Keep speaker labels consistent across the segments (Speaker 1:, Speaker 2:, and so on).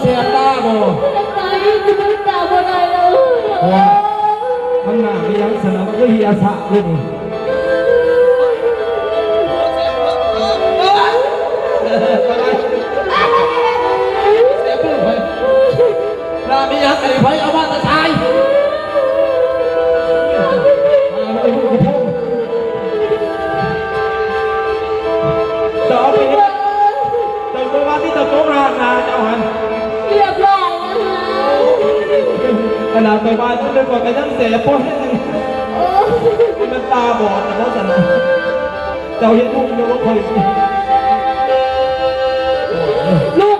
Speaker 1: เสียตาบ่
Speaker 2: จะตายจะไม่ตายบ่ได้เลย
Speaker 1: ว่ามันหน้ามีหยังสนะมันก็เฮียสะเลยนี่เสียปื้มไปหน้ามีหยังไอ้ไผเอามาตะชายมาเลยลูกพ่อจะเอาไปเฮ็ดเจ้าตัวว่าที่เจ้าโกงราคาเจ้าหัน
Speaker 2: เรียบร้อย
Speaker 1: ขนาดไปบ้านต้องเลยกว่ากันยังเสียป้อนมันตาบอดแต่ว่าสนะเจ้าเห็นลูกเดียวว่าคอย
Speaker 2: ลูก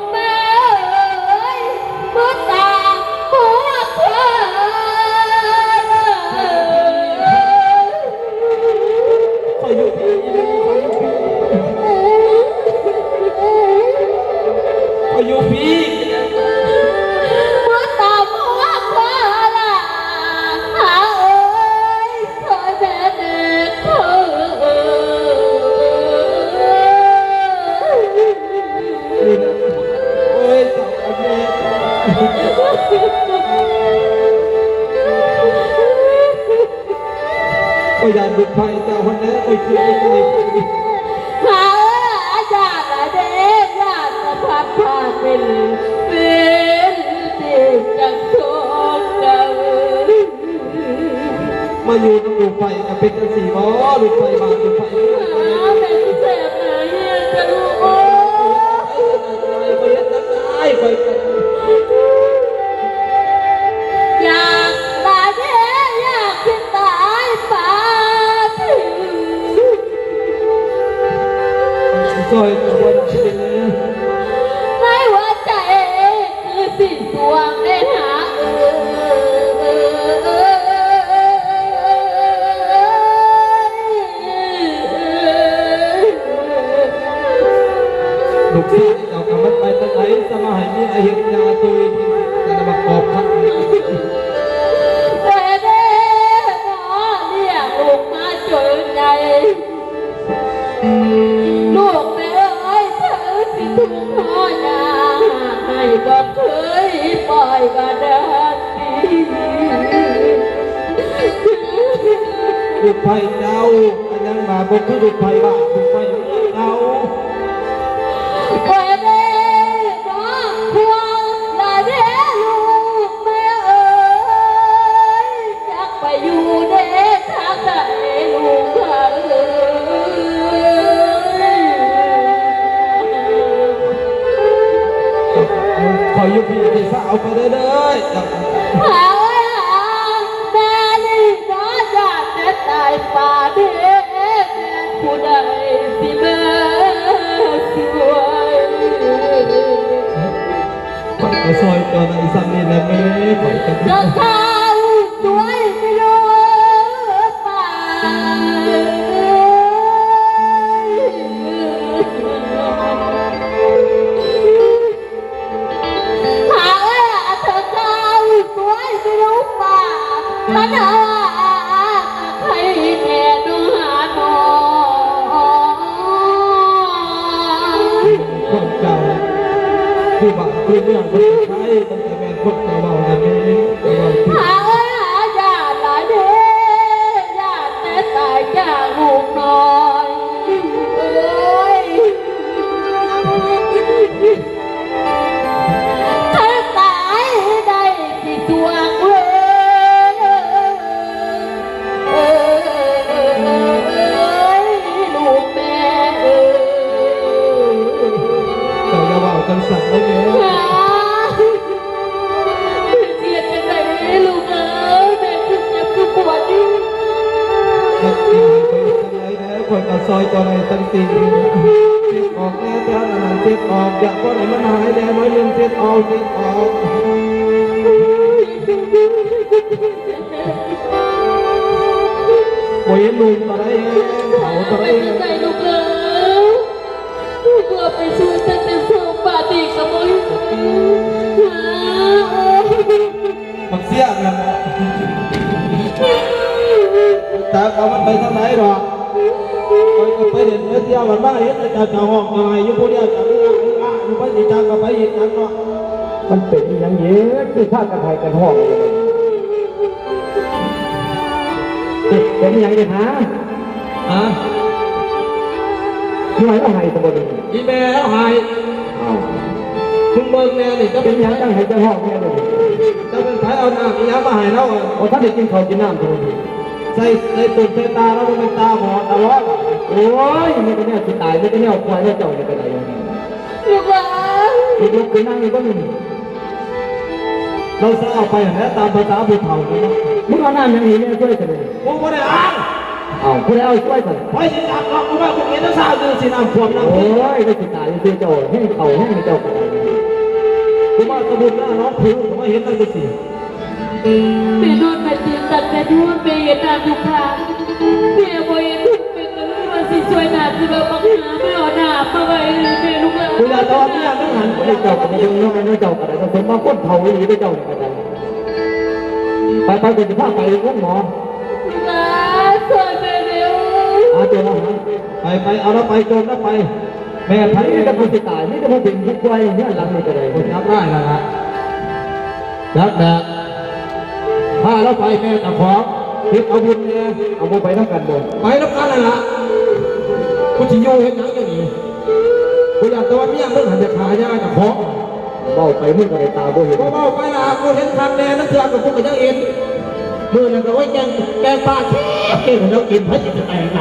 Speaker 2: ก็อย่า
Speaker 1: ดุไปแต่วันนี้ไอยช่วยคอย
Speaker 2: หาอาจารย์อะเด็กญาติพัดพาเป็นเป็นที่จักโชคเดิน
Speaker 1: มาอยู่น้ำดุไปกับเป็นจังสีบ่ดุไปมาดุไป ซอยตัวได้เลย
Speaker 2: ในหัวใจคือสิ่งสวงได้หาเออ
Speaker 1: ลูกศิษย์เจ้ากำมันไปตั้งไหนสมาให้อาเห็นยาตุยแต่ละบักกอบครับ
Speaker 2: เด้เด้หมอเรียกลูกมาจนใหญ่ ลูก
Speaker 1: ไผ่เจ้าอันยังมาบนคือลูกไผ่ว่าลูกไผ่เมืองเจ้า
Speaker 2: เด้เด้หมอควงลาเด้ลูกแม่เอ้ยอยากไปอยู่เด้ทางใดลูกเอ้ย
Speaker 1: คอยยุบพี่ที่สาวไปเรื่อยๆ
Speaker 2: ตายป่าเด้ผู้ใดสิม่สวย
Speaker 1: คอยก็ซอยตัวในสัมนี่แหละแม่อยจ
Speaker 2: คือ
Speaker 1: บ้านคือเมืองคนไทยตั้งแต่แม่คนเจ้าเบาแต่แม่เจ้าเบาคือ
Speaker 2: หาว่าญาติหลายเด้ญาติแต่ตายจาก แล้ว
Speaker 1: คอยก็ซอยตัวในตั้งเจ็บออกแน่แต่ละนั้นเจ็บออกอยากว่าไหนมันหายแน่น้อยยังเจ็บออกเจ็บออกโอ้ยลุงตัวไรเขาตัวไร
Speaker 2: ใจลูกเอ้ยลูกเราไปช่วยตั้งแต่เพิ่มปาดีกับมึง
Speaker 1: มันเสียเงินแต่เอามันไปทางไหนหรอก ที่ยวมันบ้าเห็นแต่เจ้าห้องทำไมอยู่พวกเดียวจะไม่ละไม่ละอยู่ไปดีจังก็ไปอีกจังเนาะ
Speaker 3: มันเป็นอยังเงี้ยคือภาคกันไทยกันห้องเลยเป็นอยังไงฮะ
Speaker 1: ฮะ
Speaker 3: ทำไมต้องให้สมบูรณ์
Speaker 1: อีแม่แล้วหาย
Speaker 3: อ้าว
Speaker 1: มึงเบิ่งแน่นี่จะ
Speaker 3: เป็
Speaker 1: เป็นน
Speaker 3: อยังตั้งให้กันห้องเนี่ยเลย
Speaker 1: จะเป็นไผเอาน้ำอีหยังมาให้เราอะ
Speaker 3: โอ้ท่านได้กินข้าวกินน้ำทุกที
Speaker 1: ใส่ใส่ตุ่นใส่ตาแล้วมันเป็นตาบอดตลอด
Speaker 3: โอ้ยนี่ก็เนี่ยสิตายนี่ก็เนี่ยควายเนี่ยเจ้าเนี่ยก็ได้ยังไง
Speaker 2: ลูกหลาน
Speaker 3: ลุกลุกขึ้นนั่งนี่ก็มึง
Speaker 1: เราจะเอาไปแล้วตามภาษาผู้เฒ่านี่เนาะ
Speaker 3: มึงเอาน้ำยังไงเนี่ยช่วยกันเลย
Speaker 1: กูบ่ได้อ่าน
Speaker 3: เอาคุณเอาช่วยกัน
Speaker 1: ไว้สิจับหรอกกูว่ากูเห็นทั้งสาวดูสิน้ำท่วม
Speaker 3: โอ้
Speaker 1: น้ำท่วม
Speaker 3: ยก็สิตายคือเจ้าให้เขาให้เจ้ากัน
Speaker 1: กูว่ากระบุนหน้าน้องผิวผมเห็นตั้งแต่สิ
Speaker 2: ไปนู่นไปตีนตัดไปนู่นไปเห็นน้ำทุกครั้งเมียบ่เห็นทุกเป็นก็ เว่าสิช่วยน้ำสิแบบบังหาไม่เอาน้ำมาไว้เลยแม่ลูกหลา
Speaker 1: ตอนนี้ไม่หัน
Speaker 3: ไม่เจ้ากันยังยังไม่เจ้ากันก็สมมาคนเผาอีหลีไปเจ้าเนี่ยก็ได้ไปไปกันจะพาไปง้หมอ
Speaker 2: ลูกหลานช่วยแม่เร็ว
Speaker 3: อาตัวนะฮะ
Speaker 1: ไปไปเอาแล้วไปจมแล้วไป แม่ไผ
Speaker 3: นี่
Speaker 1: นี่
Speaker 3: จะพูดสิตายนี่จะพูดถึงทุกวัยเนี่ยหลังนี่ก็ได้
Speaker 1: คนรับได้แล้วละรักแบบพาเราไปแม่ตะขอคิดเอาบุญแน่
Speaker 3: เอาบุญไปทั้งกันบ่
Speaker 1: ไปแล้วกันนั่นละ กูจะอยู่เห็นหนังอย่างนี้กูอยากตัวเมียมึงหันจะขายาตะขอ
Speaker 3: เบาไปมึงก็ได้ตาบ่เห็น
Speaker 1: กูเมาไปละกูเห็นคันแน่นั่นเถื่อนกับกูก็ยังเอ็นมือนั่นก็ไว้แกงแกงปลาแค่เก่งแล้วกินพระจิตใจไหน